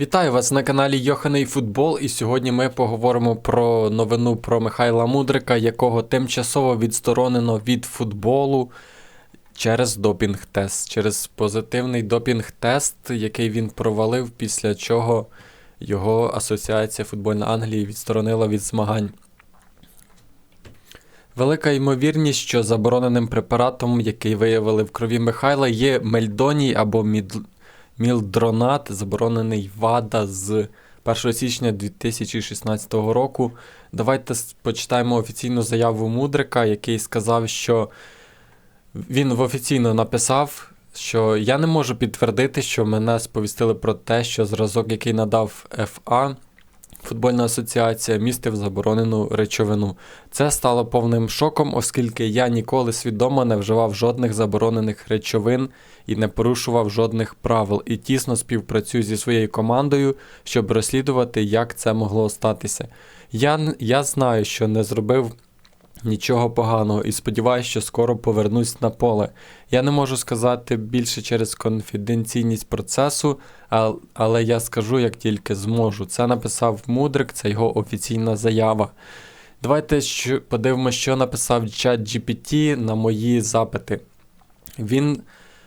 Вітаю вас на каналі Йоханий Футбол, і сьогодні ми поговоримо про новину про Михайла Мудрика, якого тимчасово відсторонено від футболу через допінг-тест, через позитивний допінг-тест, який він провалив, після чого його Асоціація футбольна Англії відсторонила від змагань. Велика ймовірність, що забороненим препаратом, який виявили в крові Михайла, є мельдоній або. Мілдронат, заборонений ВАДА з 1 січня 2016 року. Давайте почитаємо офіційну заяву Мудрика, який сказав, що він офіційно написав, що я не можу підтвердити, що мене сповістили про те, що зразок, який надав ФА, футбольна асоціація, містив заборонену речовину. Це стало повним шоком, оскільки я ніколи свідомо не вживав жодних заборонених речовин і не порушував жодних правил, і тісно співпрацюю зі своєю командою, щоб розслідувати, як це могло статися. Я, я знаю, що не зробив нічого поганого і сподіваюся, що скоро повернусь на поле. Я не можу сказати більше через конфіденційність процесу, але я скажу, як тільки зможу. Це написав Мудрик, це його офіційна заява. Давайте подивимося, що написав чат GPT на мої запити. Він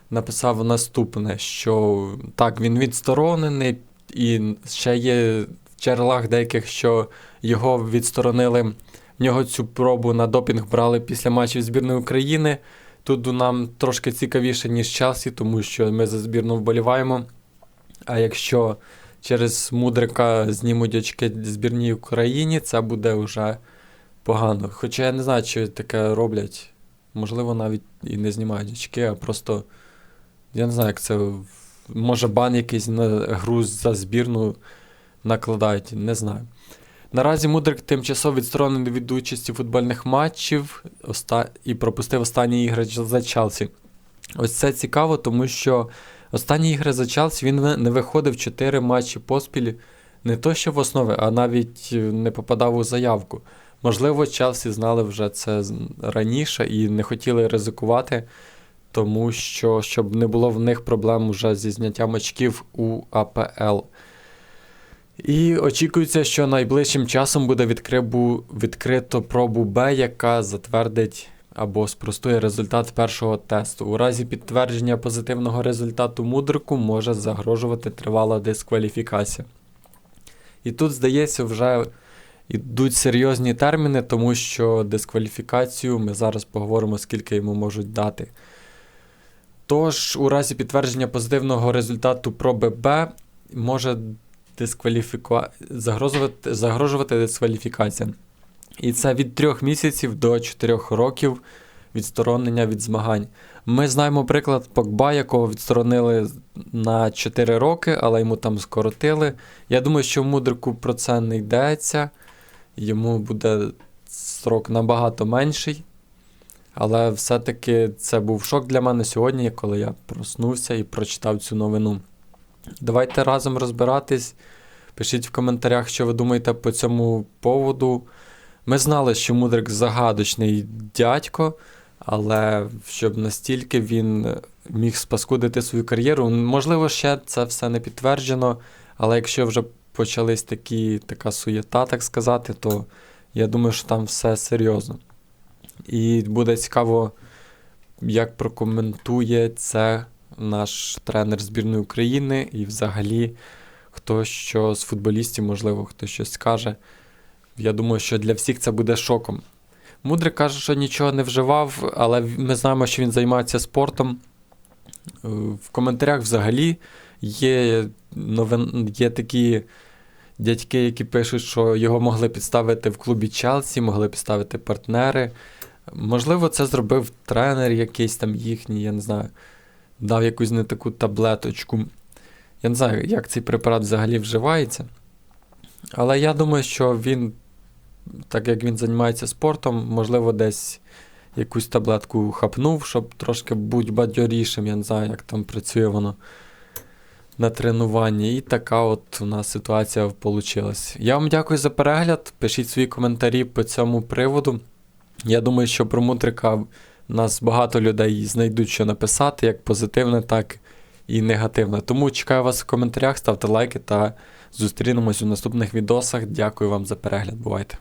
написав наступне: що так, він відсторонений, і ще є в джерелах деяких, що його відсторонили. В нього цю пробу на допінг брали після матчів збірної України. Тут нам трошки цікавіше, ніж Челсі, тому що ми за збірну вболіваємо. А якщо через Мудрика знімуть очки збірній Україні, це буде вже погано. Хоча я не знаю, чи таке роблять. Можливо, навіть і не знімають очки, а просто. Я не знаю, як це. Може, бан якийсь на гру за збірну накладають, не знаю. Наразі Мудрик тимчасово відсторонений від участі футбольних матчів і пропустив останні ігри за Челсі. Ось це цікаво, тому що останні ігри за Челсі він не- виходив 4 матчі поспіль, не то що в основі, а навіть е, не попадав у заявку. Можливо, Челсі знали вже це раніше і не хотіли ризикувати, тому що щоб не було в них проблем уже зі зняттям очків у АПЛ. І очікується, що найближчим часом буде відкрибу, відкрито пробу Б, яка затвердить або спростує результат першого тесту. У разі підтвердження позитивного результату мудрику може загрожувати тривала дискваліфікація. І тут, здається, вже йдуть серйозні терміни, тому що дискваліфікацію ми зараз поговоримо, скільки йому можуть дати. Тож, у разі підтвердження позитивного результату проби Б може дискваліфіку... загрожувати, загрожувати дискваліфікація. І це від 3 місяців до 4 років відсторонення від змагань. Ми знаємо приклад Погба, якого відсторонили на 4 роки, але йому там скоротили. Я думаю, що мудрику про це не йдеться. Йому буде срок набагато менший. Але все-таки це був шок для мене сьогодні, коли я проснувся і прочитав цю новину. Давайте разом розбиратись. Пишіть в коментарях, що ви думаєте по цьому поводу. Ми знали, що Мудрик загадочний дядько, але щоб настільки він міг спаскудити свою кар'єру, можливо, ще це все не підтверджено. Але якщо вже почались такі, така суєта, так сказати, то я думаю, що там все серйозно. І буде цікаво, як прокоментує це наш тренер збірної України і взагалі хто що з футболістів, можливо, хто щось скаже. Я думаю, що для всіх це буде шоком. Мудрик каже, що нічого не вживав, але ми знаємо, що він займається спортом. Е, В коментарях взагалі є, новин, є такі дядьки, які пишуть, що його могли підставити в клубі Челсі, могли підставити партнери. Можливо, це зробив тренер якийсь там їхній, я не знаю, дав якусь не таку таблеточку. Я не знаю, як цей препарат взагалі вживається. Але я думаю, що він, так як він займається спортом, можливо, десь якусь таблетку хапнув, щоб трошки бути бадьорішим. Я не знаю, як там працює воно на тренуванні. І така от у нас ситуація вийшла. Я вам дякую за перегляд. Пишіть свої коментарі по цьому приводу. Я думаю, що про Мудрика нас багато людей знайдуть, що написати, як позитивне, так і негативне. Тому чекаю вас в коментарях, ставте лайки та зустрінемось у наступних відосах. Дякую вам за перегляд. Бувайте!